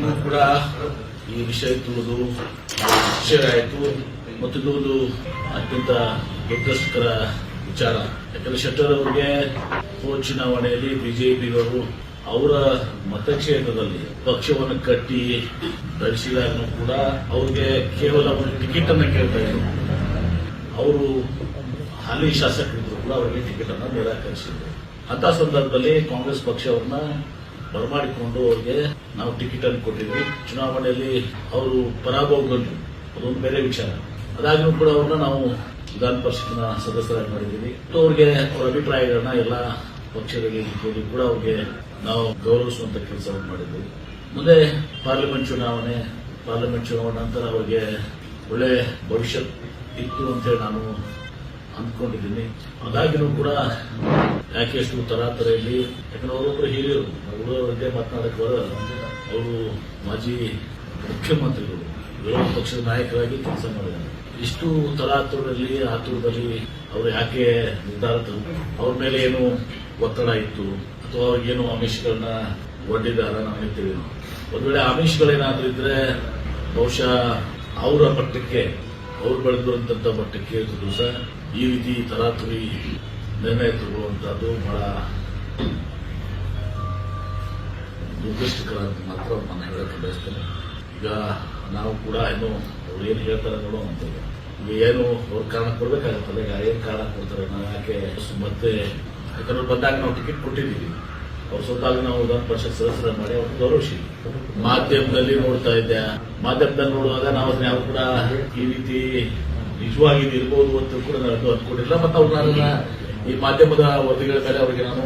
ನಮಗೂ ಕೂಡ ಈ ವಿಷಯ ತಿಳಿದು ವಿಷಯ ಆಯಿತು. ಮತ್ತು ಇನ್ನೊಂದು ಅತ್ಯಂತ ದುಃಖಸ್ಕರ ವಿಚಾರ. ಯಾಕಂದ್ರೆ ಶೆಟ್ಟರ್ ಅವರಿಗೆ ಚುನಾವಣೆಯಲ್ಲಿ ಬಿಜೆಪಿಯವರು ಅವರ ಮತಕ್ಷೇತ್ರದಲ್ಲಿ ಪಕ್ಷವನ್ನು ಕಟ್ಟಿ ಬೆಳೆಸಿದಾಗಲೂ ಕೂಡ ಅವ್ರಿಗೆ ಕೇವಲ ಒಂದು ಟಿಕೆಟ್ ಅನ್ನ ಕೇಳ್ತಾ ಇದ್ರು. ಅವರು ಹಾಲಿ ಶಾಸಕರಿದ್ರು ಕೂಡ ಅವರಿಗೆ ಟಿಕೆಟ್ ಅನ್ನು ನಿರಾಕರಿಸಿದ್ರು ಅಂತ ಸಂದರ್ಭದಲ್ಲಿ ಕಾಂಗ್ರೆಸ್ ಪಕ್ಷ ಅವ್ರನ್ನ ಬರಮಾಡಿಕೊಂಡು ಅವರಿಗೆ ನಾವು ಟಿಕೆಟ್ ಅನ್ನು ಕೊಟ್ಟಿದ್ವಿ. ಚುನಾವಣೆಯಲ್ಲಿ ಅವರು ಪರಾಭವಗೊಂಡ್ರು ಅದೊಂದು ಬೇರೆ ವಿಚಾರ. ಅದಾಗಿಯೂ ಕೂಡ ಅವ್ರನ್ನ ನಾವು ವಿಧಾನ ಪರಿಷತ್ನ ಸದಸ್ಯರಾಗಿ ಮಾಡಿದ್ದೀವಿ. ಅವ್ರಿಗೆ ಅವರ ಅಭಿಪ್ರಾಯಗಳನ್ನ ಎಲ್ಲ ಪಕ್ಷದಲ್ಲಿ ಕೂಡ ಅವ್ರಿಗೆ ನಾವು ಗೌರವಿಸುವಂತ ಕೆಲಸವನ್ನು ಮಾಡಿದ್ವಿ. ಮುಂದೆ ಪಾರ್ಲಿಮೆಂಟ್ ಚುನಾವಣೆ ಪಾರ್ಲಿಮೆಂಟ್ ಚುನಾವಣೆ ನಂತರ ಅವರಿಗೆ ಒಳ್ಳೆ ಭವಿಷ್ಯ ಇತ್ತು ಅಂತೇಳಿ ನಾನು ಅಂದ್ಕೊಂಡಿದ್ದೀನಿ. ಅದಾಗಿನೂ ಕೂಡ ಯಾಕೆ ಎಷ್ಟು ತರಾತರೆಯಲ್ಲಿ ಯಾಕಂದ್ರೆ ಅವರೊಬ್ಬರು ಹಿರಿಯರು. ಅವರ ಬಗ್ಗೆ ಮಾತನಾಡಕ್ಕೆ ಬರಲ್ಲ ಅವರು ಮಾಜಿ ಮುಖ್ಯಮಂತ್ರಿಗಳು. ವಿರೋಧ ಪಕ್ಷದ ನಾಯಕರಾಗಿ ಕೆಲಸ ಮಾಡಿದ್ದಾರೆ. ಇಷ್ಟು ತರಾತುರದಲ್ಲಿ ಆತುರದಲ್ಲಿ ಅವರು ಯಾಕೆ ನಿರ್ಧಾರ ಅವ್ರ ಮೇಲೆ ಏನು ಒತ್ತಡ ಇತ್ತು? ಅಥವಾ ಅವ್ರಿಗೇನು ಆಮಿಷಗಳನ್ನ ಒಡ್ಡಿದಾರ ನಮಗೆ ತಿಳಿದು ಒಂದ್ ವೇಳೆ ಆಮಿಷಗಳೇನಾದ್ರೂ ಇದ್ರೆ ಬಹುಶಃ ಅವರ ಮಟ್ಟಕ್ಕೆ, ಅವ್ರು ಬೆಳೆದಿರುವಂತ ಮಟ್ಟಕ್ಕೆ ದಿವಸ ಈ ರೀತಿ ತರಾತುರಿ ನಿರ್ಣಯ ತಗೊಳ್ಳುವಂತಹದ್ದು ಬಹಳ ದುರದೃಷ್ಟಕರ ಅಂತ ಮಾತ್ರ ನಾನು ಹೇಳಕ್ಕೆ ಬಯಸ್ತೇನೆ. ಈಗ ನಾವು ಕೂಡ ಏನು ಅವ್ರು ಏನು ಹೇಳ್ತಾರೆ ನೋಡೋ ಅಂತ ಈಗ ಏನು ಅವ್ರ ಕಾರಣ ಕೊಡ್ಬೇಕಾಗತ್ತಲ್ಲ, ಈಗ ಏನ್ ಕಾರಣ ಕೊಡ್ತಾರೆ ನಾವು ಯಾಕೆ ಮತ್ತೆ, ಯಾಕಂದ್ರೆ ಬಂದಾಗ ನಾವು ಟಿಕೆಟ್ ಕೊಟ್ಟಿದ್ದೀವಿ. ಅವ್ರ ಸ್ವತಃ ನಾವು ವಿಧಾನ ಪರಿಷತ್ ಸದಸ್ಯರ ಮಾಡಿ ಅವ್ರು ಗೌರವಿಸಿ. ಮಾಧ್ಯಮದಲ್ಲಿ ನೋಡ್ತಾ ಇದ್ದೆ. ಮಾಧ್ಯಮದಲ್ಲಿ ನೋಡುವಾಗ ನಾವು ಯಾವ ಕೂಡ ಈ ರೀತಿ ನಿಜವಾಗಿ ಇರ್ಬೋದು ಅಂತ ಕೂಡ ನಾನು ಅದು ಮತ್ತು ಮತ್ತೆ ನಾನು ಈ ಮಾಧ್ಯಮದ ವರದಿಗಳ ಮೇಲೆ ಅವರಿಗೆ ನಾನು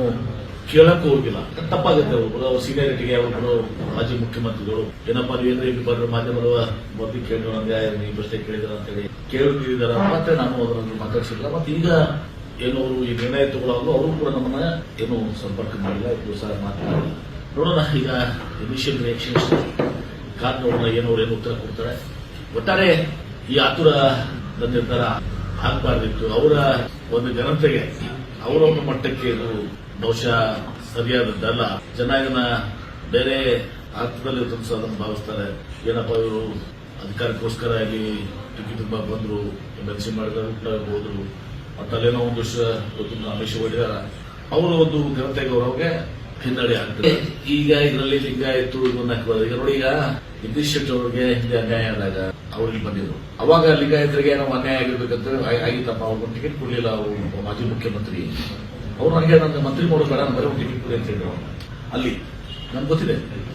ಕೇಳಕ್ಕೂ ಹೋಗಿಲ್ಲ. ತಪ್ಪಾಗುತ್ತೆ ಅವರು. ಅವ್ರ ಸೀನಿಯರಿಟಿಗೆ ಅವರು ಮಾಜಿ ಮುಖ್ಯಮಂತ್ರಿಗಳು ಏನಪ್ಪಾ ನೀವೇನ್ರಿ ಇಲ್ಲಿ ಬರೋ ಮಾಧ್ಯಮದ ವರದಿ ಕೇಳಿದ್ರು ನನಗೆ ನೀವು ಪ್ರಶ್ನೆ ಕೇಳಿದಾರ ಅಂತೇಳಿ ಕೇಳುತ್ತಿದ್ದಾರ ಮತ್ತೆ ನಾನು ಅದರಲ್ಲಿ ಮಾತಾಡ್ಸಿಲ್ಲ. ಮತ್ತೆ ಈಗ ಏನು ಅವರು ಈ ನಿರ್ಣಯ ತಗೊಳ್ಳೋದು ಅವರು ಕೂಡ ನಮ್ಮನ್ನ ಏನು ಸಂಪರ್ಕ ಮಾಡಿಲ್ಲ. ಇದು ಸಹ ಮಾತನಾಡಿಲ್ಲ ನೋಡೋಣ ಈಗ ಇನಿಷಿಯಲ್ ರಿಯಾಕ್ಷನ್ ಕಾದ್ ನೋಡೋಣ ಏನು ಅವ್ರು ಏನು ಉತ್ತರ ಕೊಡ್ತಾರೆ. ಒಟ್ಟಾರೆ ಈ ಆತುರ ನಿರ್ಧಾರ ಆಗಬಾರ್ದಿತ್ತು ಅವರ ಒಂದು ಘನತೆಗೆ ಅವರ ಒಂದು ಮಟ್ಟಕ್ಕೆ ಇದು ಬಹುಶಃ ಸರಿಯಾದದ್ದಲ್ಲ. ಜನ ಇದನ್ನ ಬೇರೆ ಅರ್ಥದಲ್ಲಿ ಅದನ್ನು ಭಾವಿಸ್ತಾರೆ. ಏನಪ್ಪ ಇವರು ಅಧಿಕಾರಕ್ಕೋಸ್ಕರ ಆಗಿ ಟಿಕೆಟ್ ತುಂಬಾ ಬಂದ್ರು ಎಂ ಎಲ್ ಸಿ ಮಾಡಿದ್ರು ಹೋದ್ರು. ಮತ್ತಲ್ಲೇನೋ ಒಂದು ಒಂದಿಷ್ಟು ಆಮಿಷ ಹೊಡಿದಾರ. ಅವರು ಒಂದು ಘನತೆ ಗೌರವಕ್ಕೆ ಹಿನ್ನಡೆ ಆಗ್ತದೆ. ಈಗ ಇದರಲ್ಲಿ ಲಿಂಗಾಯತು ಇದನ್ನ ಈಗ ನೋಡಿ, ಈಗ ಜಗದೀಶ್ ಶೆಟ್ಟಿ ಅವ್ರಿಗೆ ಹಿಂದೆ ಅನ್ಯಾಯ ಆದಾಗ ಅವ್ರಿಗೆ ಬಂದಿದ್ರು. ಅವಾಗ ಲಿಂಗಾಯತರಿಗೆ ಏನೋ ಅನ್ಯಾಯ ಆಗಿರ್ಬೇಕಂತ ಆಗಿ- ಆಗಿತ್ತಪ್ಪ ಅವ್ರಿಗೆ ಟಿಕೆಟ್ ಕೊಡಲಿಲ್ಲ ಅವರು ಮಾಜಿ ಮುಖ್ಯಮಂತ್ರಿ. ಅವ್ರು ನನಗೆ ನನ್ನ ಮಂತ್ರಿ ಮಾಡೋದು ಬೇಡ ಬರೋ ಟಿಕೆಟ್ ಕೊಡಿ ಅಂತ ಹೇಳಿದ್ರು ಅಲ್ಲಿ, ನನ್ಗೆ ಗೊತ್ತಿದೆ.